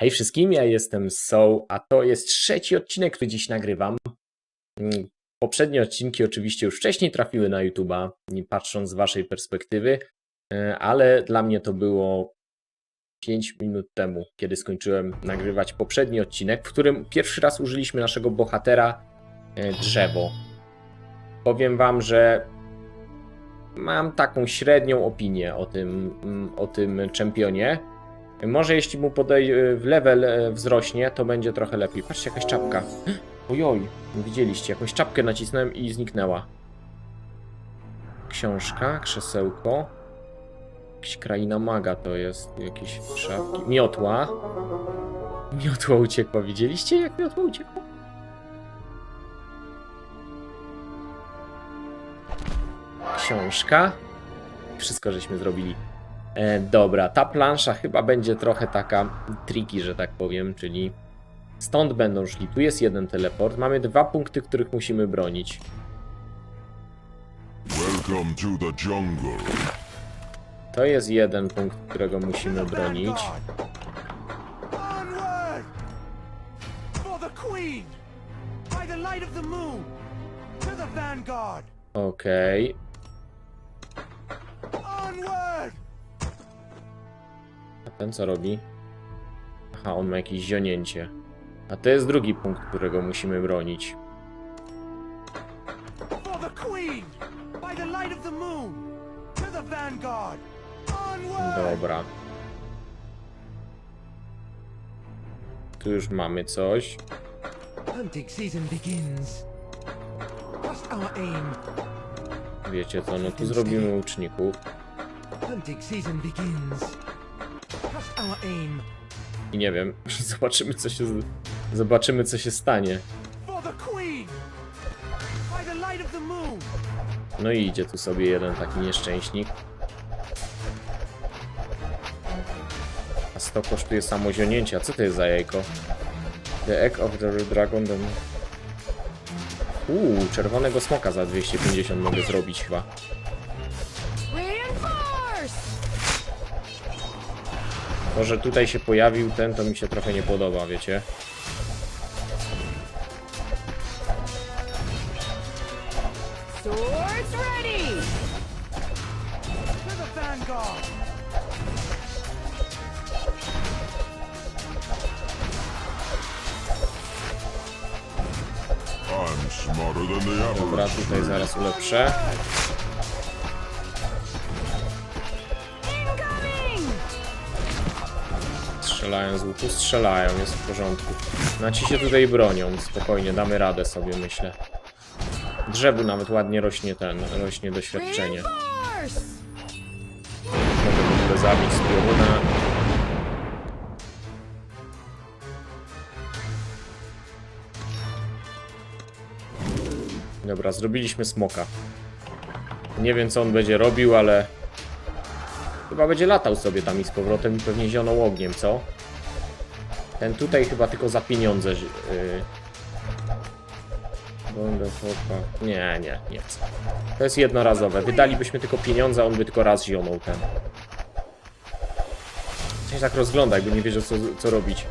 Hej wszystkim, ja jestem Soul, a to jest trzeci odcinek, który dziś nagrywam. Mm, Poprzednie odcinki oczywiście już wcześniej trafiły na YouTube'a, patrząc z waszej perspektywy, e, ale dla mnie to było 5 minut temu, kiedy skończyłem nagrywać poprzedni odcinek, w którym pierwszy raz użyliśmy naszego bohatera e, drzewo. Powiem wam, że mam taką średnią opinię o tym, mm, o tym czempionie. Może jeśli mu podej w level e, wzrośnie, to będzie trochę lepiej. Patrzcie, jakaś czapka. Ojoj, widzieliście, jakąś czapkę nacisnąłem i zniknęła. Książka, krzesełko. Jakaś kraina maga to jest, jakieś szafki. Miotła. Miotła uciekła, widzieliście jak miotła uciekła? Książka. Wszystko żeśmy zrobili. E, dobra, ta plansza chyba będzie trochę taka tricky, że tak powiem, czyli stąd będą szli. Tu jest jeden teleport. Mamy dwa punkty, których musimy bronić. Welcome to the jungle. To jest jeden punkt, którego musimy bronić. Onward! For ten co robi? Aha, on ma jakieś zionięcie. A to jest drugi punkt, którego musimy bronić. Dobra. Tu już mamy coś. Wiecie co, no tu zrobimy łuczników. Hunting season begins. I nie wiem, zobaczymy co się... Zobaczymy co się stanie. No i idzie tu sobie jeden taki nieszczęśnik. A 100 kosztuje samo zionięcie. A co to jest za jajko? The Egg of the Dragon. Uuu, czerwonego smoka za 250 mogę zrobić chyba. To, że tutaj się pojawił ten, to mi się trochę nie podoba, wiecie? Dobra, tutaj zaraz ulepszę. Strzelają z łuku, strzelają, jest w porządku. No ci się tutaj bronią, spokojnie, damy radę sobie, myślę. Drzewu nawet ładnie rośnie ten, rośnie doświadczenie. Mogę w ogóle zabić z pioruna. Dobra, zrobiliśmy smoka. Nie wiem co on będzie robił, ale... Chyba będzie latał sobie tam i z powrotem i pewnie zionął ogniem, co? Ten tutaj chyba tylko za pieniądze... Yy... Nie, nie, nie chcę. To jest jednorazowe. Wydalibyśmy tylko pieniądze, a on by tylko raz zionął ten. Się tak rozgląda, jakby nie wiedział co, co robić.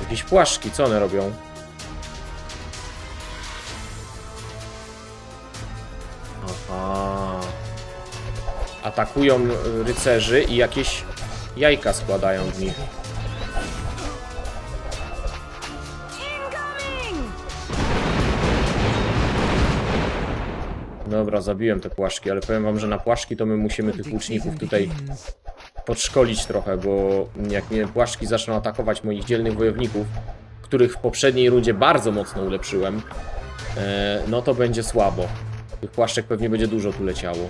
Jakieś płaszczki, co one robią? Atakują y, rycerzy i jakieś jajka składają w nich. Dobra, zabiłem te płaszczki, ale powiem wam, że na płaszczki to my musimy tych łuczników tutaj podszkolić trochę, bo jak mnie płaszczki zaczną atakować moich dzielnych wojowników, których w poprzedniej rundzie bardzo mocno ulepszyłem, e, no to będzie słabo. Tych płaszczek pewnie będzie dużo tu leciało.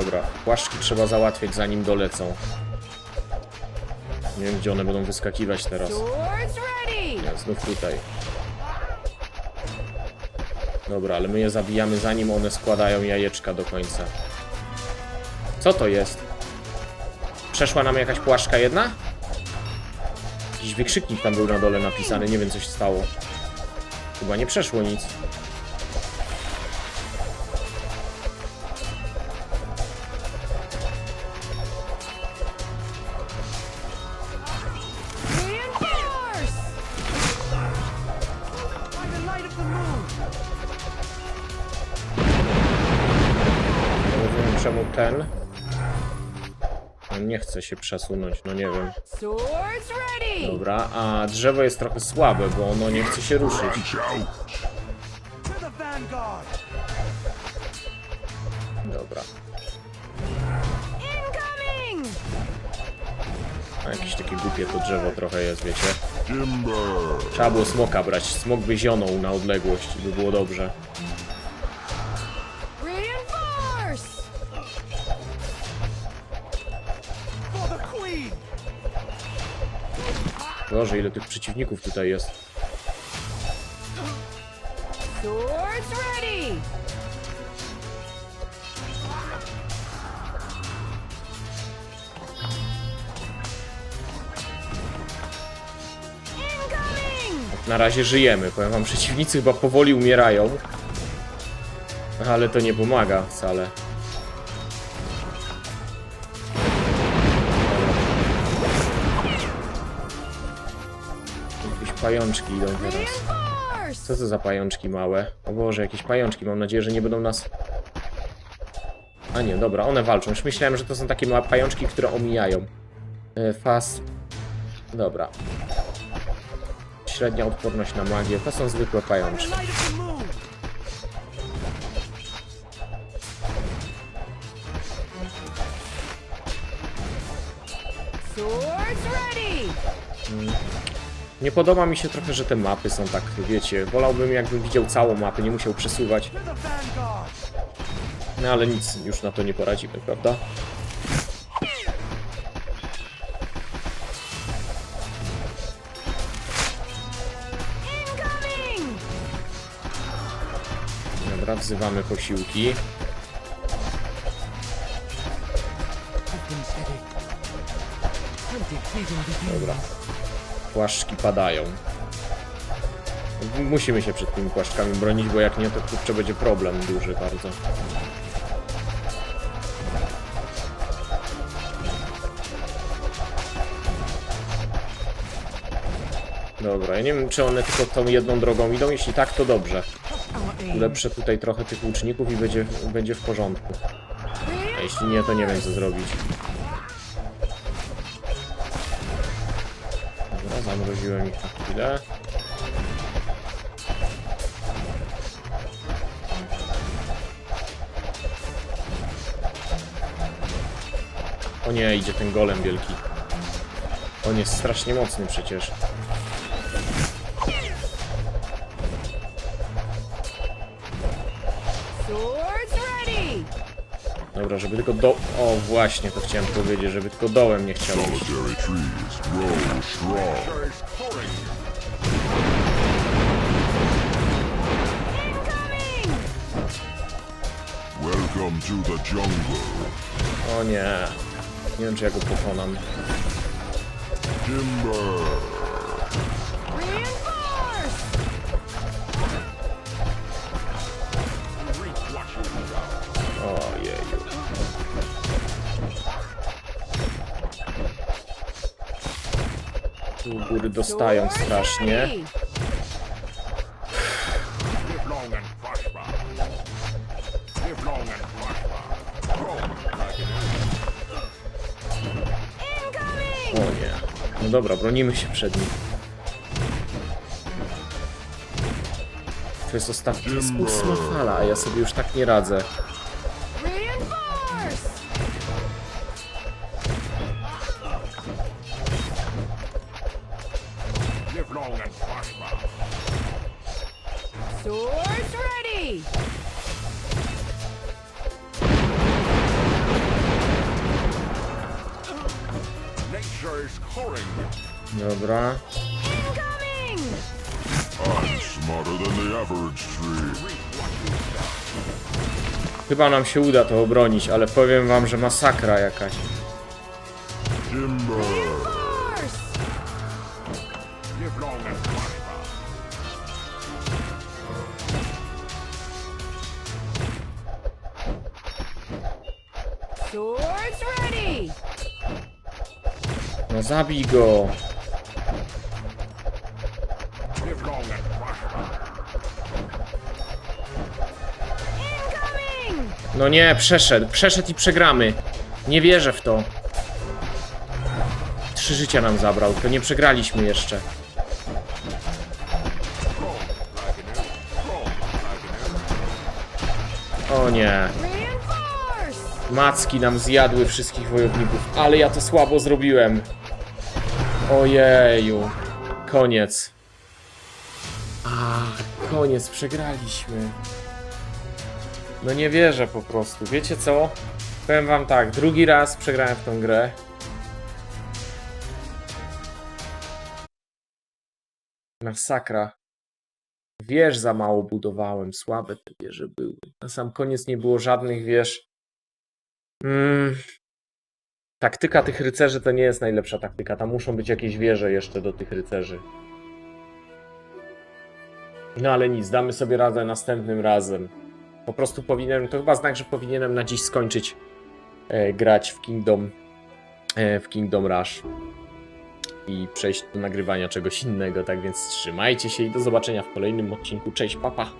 Dobra, płaszczki trzeba załatwiać zanim dolecą. Nie wiem gdzie one będą wyskakiwać teraz. Nie, znów tutaj. Dobra, ale my je zabijamy zanim one składają jajeczka do końca. Co to jest? Przeszła nam jakaś płaszczka jedna? Jakiś wykrzyknik tam był na dole napisany, nie wiem co się stało. Chyba nie przeszło nic. On nie chce się przesunąć, no nie wiem. Dobra, a drzewo jest trochę słabe, bo ono nie chce się ruszyć. Dobra. A jakieś takie głupie to drzewo trochę jest, wiecie. Trzeba było smoka brać. Smok by zionął na odległość by było dobrze. Boże, ile tych przeciwników tutaj jest. Na razie żyjemy. Powiem wam, przeciwnicy chyba powoli umierają. Ale to nie pomaga wcale. Pajączki idą teraz. Co to za pajączki małe? O Boże, jakieś pajączki. Mam nadzieję, że nie będą nas... A nie, dobra, one walczą. Już myślałem, że to są takie małe pajączki, które omijają. E, Fas... Dobra. Średnia odporność na magię. To są zwykłe pajączki. the Nie podoba mi się trochę, że te mapy są tak, wiecie, wolałbym jakbym widział całą mapę, nie musiał przesuwać. No ale nic, już na to nie poradzimy, prawda? Dobra, wzywamy posiłki. Dobra. Płaszczki padają. Musimy się przed tymi płaszczkami bronić, bo jak nie, to kurczę będzie problem duży bardzo. Dobra, ja nie wiem, czy one tylko tą jedną drogą idą. Jeśli tak, to dobrze. Ulepszę tutaj trochę tych łuczników i będzie, będzie w porządku. A jeśli nie, to nie wiem co zrobić. Zamroziłem ich na chwilę. O nie, idzie ten golem wielki. On jest strasznie mocny przecież. Swords ready! Dobra, żeby tylko do... O, właśnie, to chciałem powiedzieć, żeby tylko dołem nie chciał iść. O nie. Nie wiem, czy ja go pokonam. Timber! Góry dostają strasznie. O nie. No dobra, bronimy się przed nim. To jest ostatnia, to jest ósma fala, a ja sobie już tak nie radzę. Swords ready! Nature is calling. Dobra. Incoming! I'm smarter than the average tree. Chyba nam się uda to obronić, ale powiem wam, że masakra jakaś. Timber. No zabij go. No nie, przeszedł. Przeszedł i przegramy. Nie wierzę w to. Trzy życia nam zabrał, to nie przegraliśmy jeszcze. O nie. Macki nam zjadły wszystkich wojowników, ale ja to słabo zrobiłem. Ojeju. Koniec. A, koniec, przegraliśmy. No nie wierzę po prostu. Wiecie co? Powiem wam tak, drugi raz przegrałem w tą grę. Masakra. Wież za mało budowałem, słabe te wieże były. Na sam koniec nie było żadnych wież. Mm. Taktyka tych rycerzy to nie jest najlepsza taktyka. Tam muszą być jakieś wieże jeszcze do tych rycerzy. No ale nic, damy sobie radę następnym razem. Po prostu powinienem, to chyba znak, że powinienem na dziś skończyć e, grać w Kingdom, e, w Kingdom Rush i przejść do nagrywania czegoś innego. Tak więc trzymajcie się i do zobaczenia w kolejnym odcinku. Cześć, papa.